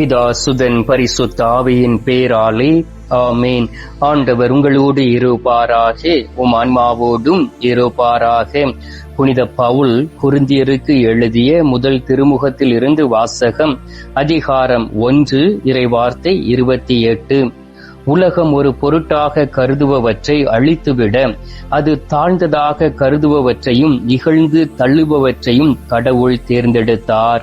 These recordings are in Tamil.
பிதா சுதன் பரிசுத்த ஆவியின் பேராலே ஆமேன். ஆண்டவர் உங்களோடு இருப்பாராக உம் ஆன்மாவோடும் இருப்பாராக. புனித பவுல் குருந்தியருக்கு எழுதிய முதல் திருமுகத்தில் இருந்து வாசகம் அதிகாரம் ஒன்று இறைவார்த்தை இருபத்தி எட்டு. உலகம் ஒரு பொருட்டாக கருதுபவற்றை அழித்துவிட அது தாழ்ந்ததாக கருதுபவற்றையும் இகழ்ந்து தள்ளுபவற்றையும் கடவுள் தேர்ந்தெடுத்தார்.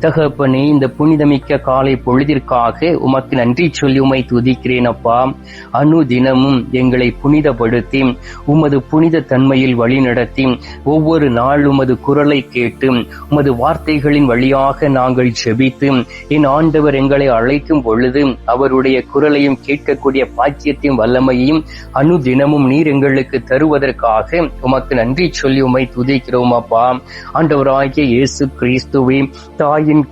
தகப்பனே இந்த புனிதமிக்க காலை பொழுதிற்காக உமக்கு நன்றி சொல்லி உமை துதிக்கிறேன் அப்பா. அணு தினமும் எங்களை புனிதப்படுத்தி உமது புனித தன்மையில் வழிநடத்தி ஒவ்வொரு நாள் உமது குரலை கேட்டு உமது வார்த்தைகளின் வழியாக நாங்கள் செபித்து என் ஆண்டவர் எங்களை அழைக்கும் பொழுது அவருடைய குரலையும் கேட்கக்கூடிய பாக்கியத்தையும் வல்லமையையும் அணு தினமும் நீர் எங்களுக்கு தருவதற்காக உமக்கு நன்றி சொல்லி உமை துதிக்கிறோம் அப்பா. ஆண்டவராகிய இயேசு கிறிஸ்துவின் தாயின்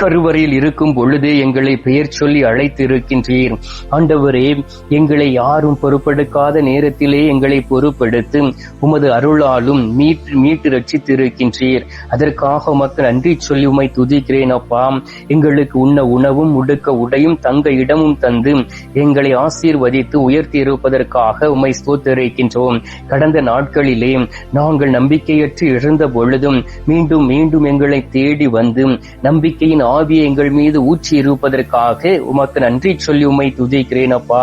கருவறையில் இருக்கும் பொழுதே எங்களை பெயர் சொல்லி அழைத்து இருக்கின்றீர் ஆண்டவரே எங்களை யாரும் பொறுப்பெடுக்காத நேரத்திலே எங்களை பொறுப்பெடுத்து உமது அருளாலும் மீட்டு மீட்டு ரட்சித்திருக்கின்றீர். அதற்காக உமக்கு நன்றி சொல்லி உமை துதிக்கிறேன் அப்பா. எங்களுக்கு உண்ண உணவும் உடுக்க உடையும் தங்க இடமும் தந்து எங்களை ஆசீர்வதித்து உயர்த்தி இருப்பதற்காக உமை ஸ்தோத்தரிக்கின்றோம். கடந்த நாட்களிலே நாங்கள் நம்பிக்கையற்று இழந்த பொழுதும் மீண்டும் மீண்டும் எங்களை தேடி வந்து நம்பிக்கையின் ஆவியை எங்கள் மீது ஊற்றி இருப்பதற்காக உமக்கு நன்றி சொல்லி உமை துதிக்கிறேன் அப்பா.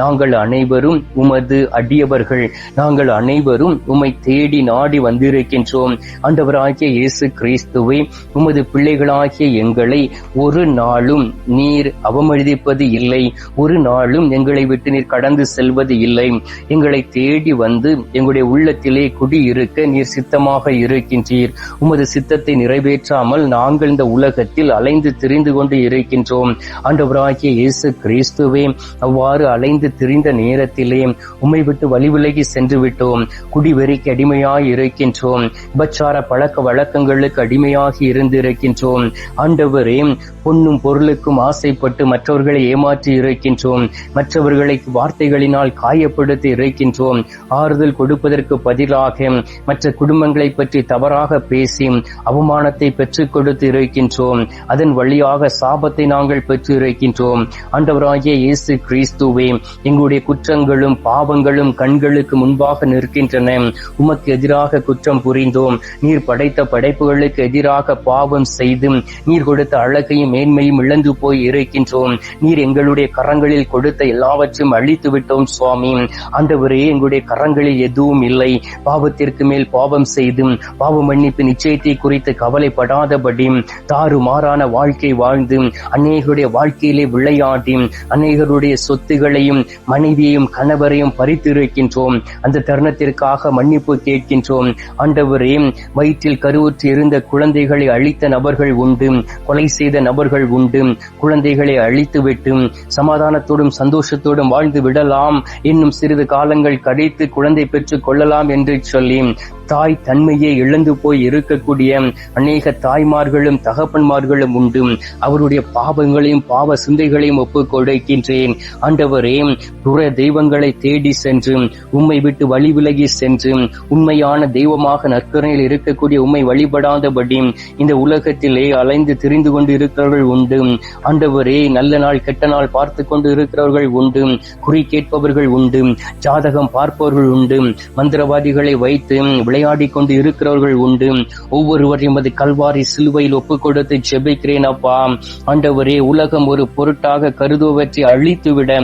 நாங்கள் அனைவரும் உமது அடியவர்கள். நாங்கள் அனைவரும் உம்மை தேடி நாடி வந்திருக்கின்றோம். ஆண்டவராகிய இயேசு கிறிஸ்துவை உமது பிள்ளைகளாகிய எங்களை ஒரு நாளும் நீர் அவமதிப்பது இல்லை. ஒரு நாளும் எங்களை விட்டு நீர் கடந்து செல்வது இல்லை. எங்களை தேடி வந்து எங்களுடைய உள்ளத்திலே குடியிருக்க நீர் சித்தமாக இருக்கின்றீர். உமது சித்தத்தை நிறைவேற்றாமல் நாங்கள் இந்த உலகத்தில் அலைந்து திரிந்து கொண்டு இருக்கின்றோம். ஆண்டவராகிய இயேசு கிறிஸ்துவே அவ்வாறு அலைந்து திரிந்த நேரத்திலே உம்மை விட்டு வழி விலகி சென்று விட்டோம். குடிவெறிக்கு அடிமையாய் இருக்கின்றோம். உபச்சார பழக்க வழக்கங்களுக்கு அடிமையாகி இருந்திருக்கின்றோம். ஆண்டவரே பொன்னும் பொருளுக்கும் ஆசைப்பட்டு மற்றவர்களை ஏமாற்றி இருக்கின்றோம். மற்றவர்களை வார்த்தைகளினால் காயப்படுத்தி இருக்கின்றோம். ஆறுதல் கொடுப்பதற்கு பதிலாக மற்ற குடும்பங்களை பற்றி தவறாக பேசி அவமானத்தை பெற்றுக் கொடுத்து இருக்கின்றோம். அதன் வழியாக சாபத்தை நாங்கள் பெற்று இருக்கின்றோம் ஆண்டவராகிய இயேசு கிறிஸ்துவே எங்களுடைய குற்றங்களும் பாவங்களும் கண்களுக்கு முன்பாக நிற்கின்றன. உமக்கு எதிராக குற்றம் புரிந்தோம். நீர் படைத்த படைப்புகளுக்கு எதிராக பாவம் செய்தும் நீர் கொடுத்த அழகையும் மேன்மையும் இழந்து போய் இருக்கின்றோம். நீர் எங்களுடைய கரங்களில் கொடுத்த எல்லாவற்றையும் அழித்து விட்டோம் சுவாமி. ஆண்டவரே எங்களுடைய கரங்களில் எதுவும் இல்லை. பாவத்திற்கு மேல் பாவம் செய்தும் பாவ மன்னிப்பு நிச்சயத்தை குறித்து கவலைப்படாதபடி தாறு மாறா மாறான வாழ்க்கை வாழ்ந்து அநேகருடைய வாழ்க்கையிலே விளையாடி அநேகருடைய சொத்துகளையும் மனைவியையும் கணவரையும் பறித்திருக்கின்றோம். அந்த தருணத்திற்காக மன்னிப்பு கேட்கின்றோம். ஆண்டவரே வயிற்றில் கருவுற்று இருந்த குழந்தைகளை அழித்த நபர்கள் உண்டு. கொலை செய்த நபர்கள் உண்டு. குழந்தைகளை அழித்துவிட்டு சமாதானத்தோடும் சந்தோஷத்தோடும் வாழ்ந்து விடலாம். இன்னும் சிறிது காலங்கள் கழித்து குழந்தை பெற்றுக் கொள்ளலாம் என்று சொல்லி தாய் தன்மையை இழந்து போய் இருக்கக்கூடிய அநேக தாய்மார்களும் தகப்பன்மார்களும் உண்டு. அவருடைய பாவங்களையும் பாவ சிந்தைகளையும் ஒப்புக் கொடுக்கின்றேன். ஆண்டவரே புற தெய்வங்களை தேடி சென்று உம்மை விட்டு வழி விலகி சென்று உண்மையான தெய்வமாக நற்கரையில் இருக்கக்கூடிய உண்மை வழிபடாதபடி இந்த உலகத்திலே அலைந்து திரிந்து கொண்டு இருக்கிறவர்கள் உண்டு. ஆண்டவரே நல்ல நாள் கெட்ட நாள் பார்த்து கொண்டு இருக்கிறவர்கள் உண்டு. குறி கேட்பவர்கள் உண்டு. ஜாதகம் பார்ப்பவர்கள் உண்டு. மந்திரவாதிகளை வைத்து விளையாடி கொண்டு இருக்கிறவர்கள் உண்டு. ஒவ்வொருவர் எமது கல்வாரி சிலுவையில் ஒப்புக் கொடுத்து ஜெபிக்கிறேன் அப்பா. ஆண்டவரே உலகம் ஒரு பொருட்டாக கருதுவற்றை அழித்துவிட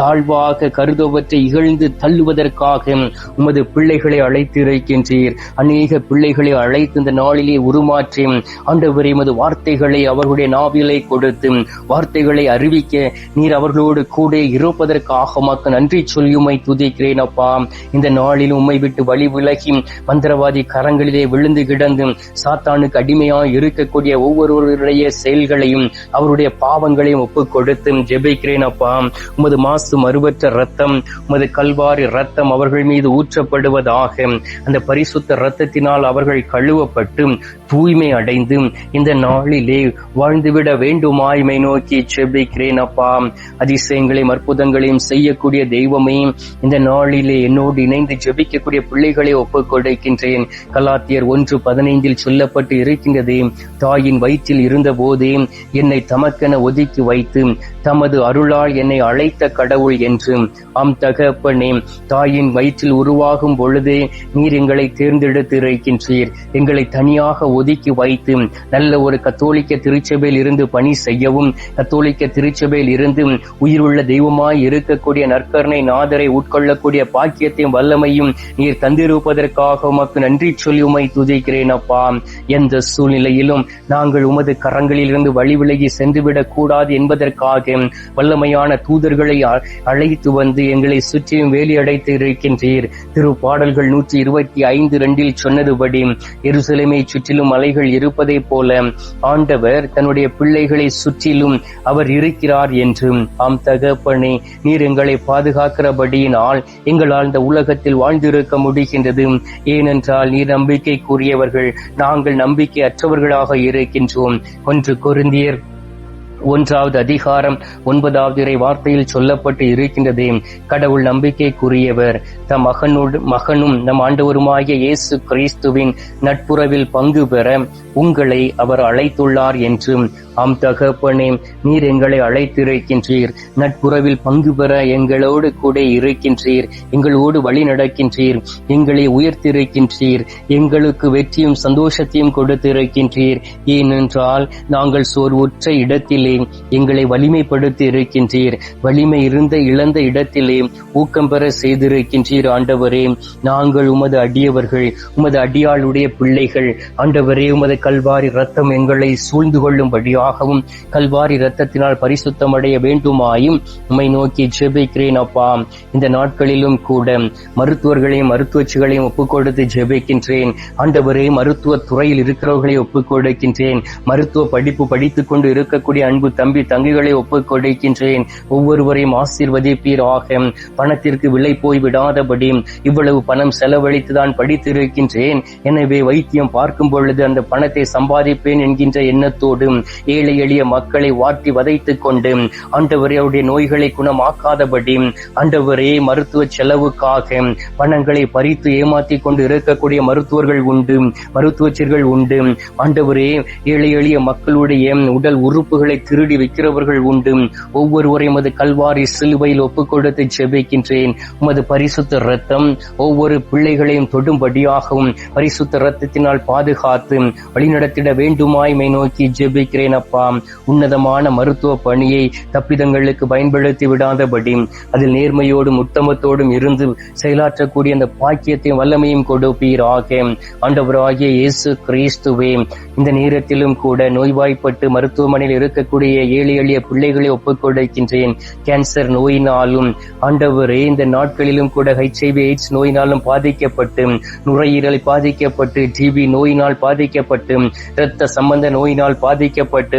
தாழ்வாக கருதுவற்றை இகழ்ந்து தள்ளுவதற்காக உமது பிள்ளைகளை அழைத்து இருக்கின்றீர் அநேக பிள்ளைகளை அழைத்து இந்த நாளிலே உருமாற்றி ஆண்டவரே எமது வார்த்தைகளை அவர்களுடைய நாவிலை கொடுத்து வார்த்தைகளை அறிவிக்க நீர் அவர்களோடு கூட இருப்பதற்காக உமக்கு நன்றி சொல்லி துதிக்கிறேன் அப்பா. இந்த நாளில் உம்மை விட்டு வழி விலகி மந்திரவாதி கரங்களிலே விழுந்து கிடந்து சாத்தானுக்கு அடிமையாய் இருக்கக்கூடிய ஒவ்வொருவருடைய செயல்களையும் அவருடைய பாவங்களையும் ஒப்புக் கொடுத்து ஜெபிக்கிறேன் அப்பா. உமது மாசு மாசு மறுபற்ற ரத்தம் உமது கல்வாரி ரத்தம் அவர்கள் மீது ஊற்றப்படுவதாக. அந்த பரிசுத்த ரத்தத்தினால் அவர்கள் கழுவப்பட்டு தூய்மை அடைந்து இந்த நாளிலே வாழ்ந்துவிட வேண்டுமாய்மை நோக்கி செபிக்கிறேன் அப்பா. அதிசயங்களையும் அற்புதங்களையும் செய்யக்கூடிய தெய்வமே இந்த நாளிலே என்னோடு இணைந்து ஜெபிக்கக்கூடிய பிள்ளைகளை ஒப்புக் கொடுக்கின்றேன் கலாத்தியர் ஒன்று பதினைந்தில் சொல்லப்பட்டு இருக்கின்றது தாயின் வயிற்றில் இருந்த போதே என்னை தமக்கென ஒதுக்கி வைத்து தமது அருளால் என்னை அழைத்த கடவுள் என்று. ஆம் தகப்பனே தாயின் வயிற்றில் உருவாகும் பொழுதே நீர் எங்களை தேர்ந்தெடுத்து இருக்கின்றீர் எங்களை தனியாக ஒதுக்கி வைத்து நல்ல ஒரு கத்தோலிக்க திருச்சபையில் இருந்து பணி செய்யவும் கத்தோலிக்க திருச்சபையில் இருந்து உயிருள்ள தெய்வமாய் இருக்கக்கூடிய நற்கருணை நாதரை உட்கொள்ளக்கூடிய பாக்கியத்தையும் வல்லமையும் நீர் தந்திருப்பதற்காக உமக்கு நன்றி சொல்லி உமை துதிக்கிறேன் அப்பா. எந்த சூழ்நிலையிலும் நாங்கள் உமது கரங்களிலிருந்து வழி விலகி சென்றுவிடக் கூடாது என்பதற்காக வல்லமையான தூதர்களை அ- அழைத்து வந்து எங்களை சுற்றியும் வேலி அடைத்து இருக்கின்றீர். திரு பாடல்கள் நூற்றி இருபத்தி ஐந்து ரெண்டில் சொன்னதுபடி எருசலேமை சுற்றிலும் மலைகள் இருப்பதைப் போல ஆண்டவர் தன்னுடைய பிள்ளைகளை சுற்றிலும் அவர் இருக்கிறார் என்றும் ஆம் தகப்பனே நீர் எங்களை பாதுகாக்கிறபடியினால் எங்களால் இந்த உலகத்தில் வாழ்ந்திருக்க முடிகின்றது. ஏனென்றால் நீர் நம்பிக்கைக்குரியவர்கள் நாங்கள் நம்பிக்கை அற்றவர்களாக இருக்கின்றோம். ஒன்று கொருந்தியர் ஒன்றாவது அதிகாரம் ஒன்பதாவது இறை வார்த்தையில் சொல்லப்பட்டு இருக்கின்றதே. கடவுள் நம்பிக்கைக்குரியவர். தம் மகனோடு மகனும் நம் ஆண்டவருமாகிய இயேசு கிறிஸ்துவின் நட்புறவில் பங்கு பெற உங்களை அவர் அழைத்துள்ளார் என்றும் ஆம் தகப்பனே நீர் எங்களை அழைத்திருக்கின்றீர். நட்புறவில் பங்கு பெற எங்களோடு கூட இருக்கின்றீர். எங்களோடு வழி நடக்கின்றீர். எங்களை உயர்த்திருக்கின்றீர். எங்களுக்கு வெற்றியும் சந்தோஷத்தையும் கொடுத்திருக்கின்றீர். ஏனென்றால் நாங்கள் சோர்வுற்ற இடத்திலே எங்களை வலிமைப்படுத்தி இருக்கின்றீர் வலிமை இருந்த இழந்த இடத்திலே ஊக்கம் பெற செய்திருக்கின்றீர் ஆண்டவரே. நாங்கள் உமது அடியவர்கள் உமது அடியாளுடைய பிள்ளைகள். ஆண்டவரே உமது கல்வாரி ரத்தம் எங்களை சூழ்ந்து கொள்ளும்படியாகவும் கல்வாரி ரத்தத்தினால் பரிசுத்தமடைய வேண்டுமாயும் உம்மை நோக்கி ஜெபிக்கிறேன் அப்பா. இந்த நாட்களிலும் கூட மருத்துவர்களையும் மருத்துவச்சிகளையும் ஒப்புக் கொடுத்து ஜெபிக்கின்றேன். ஆண்டவரே மருத்துவ துறையில் இருக்கிறவர்களை ஒப்புக் கொடுக்கின்றேன் மருத்துவ படிப்பு படித்துக் கொண்டு இருக்கக்கூடிய அன்பு தம்பி தங்கைகளை ஒப்புக் கொடுக்கின்றேன் ஒவ்வொருவரையும் ஆசீர்வதிப்பீராக. பணத்திற்கு விலை போய் விடாதபடி இவ்வளவு பணம் செலவழித்துதான் படித்திருக்கின்றேன். எனவே வைத்தியம் பார்க்கும் பொழுது அந்த பணத்தை சம்பாதிப்பேன் என்கின்ற எண்ணத்தோடும் ஏழை எளிய மக்களை வாட்டி வதைத்துக் கொண்டு ஆண்டவரே அவருடைய நோய்களை குணமாக்காதபடி ஆண்டவரே மருத்துவ செலவுக்காக பணங்களை பறித்து ஏமாத்தி கொண்டு இருக்கக்கூடிய மருத்துவர்கள் உண்டு மருத்துவச்சர்கள் உண்டு. ஆண்டவரே ஏழை எளிய மக்களுடைய உடல் உறுப்புகளை திருடி வைக்கிறவர்கள் உண்டு. ஒவ்வொருவரையும் அது கல்வாரி சிலுவையில் ஒப்புக் கொடுத்து ஜெபிக்கின்றேன். உமது பரிசுத்த ரத்தம் ஒவ்வொரு பிள்ளைகளையும் தொடும்படியாகவும் பரிசுத்த ரத்தத்தினால் பாதுகாத்து வழிநடத்திட வேண்டுமாய்மை நோக்கி ஜெபிக்கிறேன் அப்பா உன்னதமான மருத்துவ பணியை தப்பிதங்களுக்கு பயன்படுத்தி விடாதபடி அதில் நேர்மையோடும் உத்தமத்தோடும் இருந்து செயலாற்றக்கூடிய அந்த பாக்கியத்தையும் வல்லமையும் கொடுப்பீராக. ஆண்டவராகிய இயேசு கிறிஸ்துவே இந்த நேரத்திலும் கூட நோய்வாய்ப்பட்டு மருத்துவமனையில் இருக்கக்கூடிய ஏழை எளிய பிள்ளைகளை ஒப்புக் கொடுக்கின்றேன் கேன்சர் நோயினாலும் ஆண்டவரே இந்த நாட்களிலும் கூட ஹெச்ஐவி எய்ட்ஸ் நோயினாலும் பாதிக்கப்பட்டு நுரையீரல் பாதிக்கப்பட்டு டிபி நோயினால் பாதிக்கப்பட்டு இரத்த சம்பந்த நோயினால் பாதிக்கப்பட்டு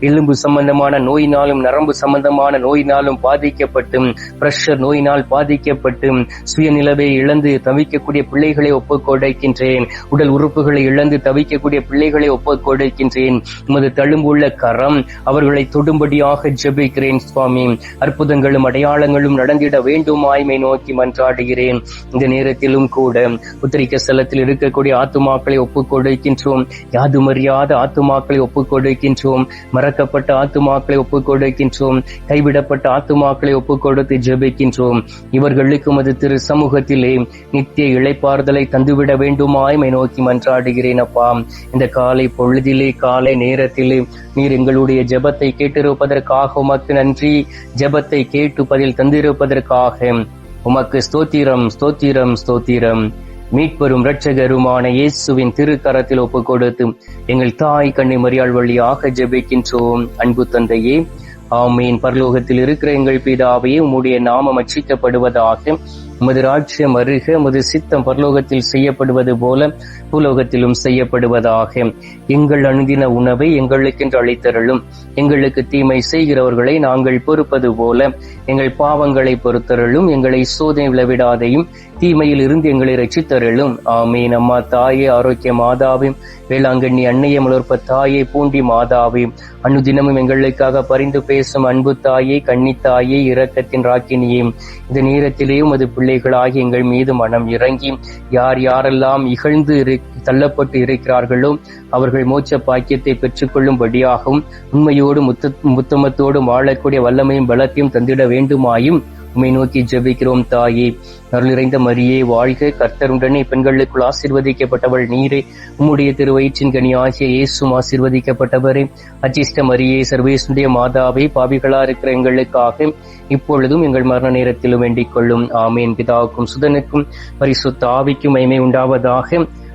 எலும்பு சம்பந்தமான நோயினாலும் நரம்பு சம்பந்தமான நோயினாலும் பாதிக்கப்பட்டு பிரஷர் நோயினால் பாதிக்கப்பட்டு சுயநிலவை இழந்து தவிக்கக்கூடிய பிள்ளைகளை ஒப்புக்கொடைக்கின்றேன் உடல் உறுப்புகளை இழந்து தவிக்கக்கூடிய பிள்ளைகளை ஒப்புக்கொடைக்கின்றேன் உமது தழும்புள்ள கரம் அவர்களை தொடும்படியாக ஜெபிக்கிறேன் சுவாமி. அற்புதங்களும் அடையாளங்களும் நடந்திட வேண்டுமாய்மை நோக்கி மன்றாடுகிறேன். இந்த நேரத்திலும் கூட உத்திரிக்க ஸ்தலத்தில் இருக்கக்கூடிய ஆத்துமாக்களை ஒப்புக்கொடுக்கின்றோம் யாதுமறியாத ஆத்துமாக்களை ஒப்புக்கொடுக்கின்றோம் கொடுக்கின்றோம் மறக்கப்பட்ட ஆத்துமாக்களை ஒப்புக் கொடுக்கின்றோம் கைவிடப்பட்ட ஆத்துமாக்களை ஒப்புக் கொடுத்து ஜெபிக்கின்றோம். இவர்களுக்கும் அது திரு சமூகத்திலே நித்திய இழைப்பாறுதலை தந்துவிட வேண்டுமாய்மை நோக்கி மன்றாடுகிறேன் அப்பா. இந்த காலை பொழுதிலே காலை நேரத்திலே நீர் எங்களுடைய ஜெபத்தை கேட்டிருப்பதற்காக உமக்கு நன்றி. ஜெபத்தை கேட்டு பதில் தந்திருப்பதற்காக உமக்கு ஸ்தோத்திரம் ஸ்தோத்திரம் ஸ்தோத்திரம். மீட்பெரும் இரட்சகருமான இயேசுவின் திருக்கரத்தில் ஒப்புக் கொடுத்து எங்கள் தாய் கண்ணி மரியாள் வழியாக ஜெபிக்கின்றோம். அன்பு தந்தையே ஆமீன். பரலோகத்தில் இருக்கிற எங்கள் பிதாவையே உம்முடைய நாமம் அச்சிக்கப்படுவதாக உமது ராஜ்யம் அருக உமது சித்தம் பரலோகத்தில் செய்யப்படுவது போல பூலோகத்திலும் செய்யப்படுவதாக. எங்கள் அணுதின உணவை எங்களுக்கென்று அளித்தருளும். எங்களுக்கு தீமை செய்கிறவர்களை நாங்கள் பொறுப்பது போல எங்கள் பாவங்களை பொறுத்தருளும். எங்களை சோதனை விளவிடாதையும் தீமையில் இருந்து எங்களை ரட்சித்தருளும் ஆமீன். அம்மா தாயே ஆரோக்கிய மாதாவையும் வேளாங்கண்ணி அன்னைய முளர்ப்ப தாயே பூண்டி மாதாவை. அனு தினமும் எங்களுக்காக பரிந்து பேசும் அன்பு தாயே கன்னித்தாயே இரக்கத்தின் ராக்கினியே. இந்த நேரத்திலேயும் அது பிள்ளைகளாகி எங்கள் மீது மனம் இறங்கி யார் யாரெல்லாம் இகழ்ந்து தள்ளப்பட்டு இருக்கிறார்களோ அவர்கள் மோட்ச பாக்கியத்தை பெற்றுக்கொள்ளும்படியாகவும் உண்மையோடு முத்து முத்தமத்தோடும் வாழக்கூடிய வல்லமையும் பலத்தையும் தந்திட வேண்டுமாயும் உமை நோக்கி ஜெபிக்கிறோம் தாயே. அருள் நிறைந்த மரியே வாழ்க கர்த்தருடனே பெண்களுக்குள் ஆசிர்வதிக்கப்பட்டவள் நீரே. உம்முடைய திருவயிற்றின் கனி ஆகிய இயேசும் ஆசிர்வதிக்கப்பட்டவரே. அச்சிஷ்ட மரியே சர்வேசுடைய மாதாவே பாவிகளா இருக்கிற எங்களுக்காக இப்பொழுதும் எங்கள் மரண நேரத்திலும் வேண்டிக் கொள்ளும். ஆமேன். பிதாவுக்கும் சுதனுக்கும் பரிசுத்த ஆவிக்கும் மைமை உண்டாவதாக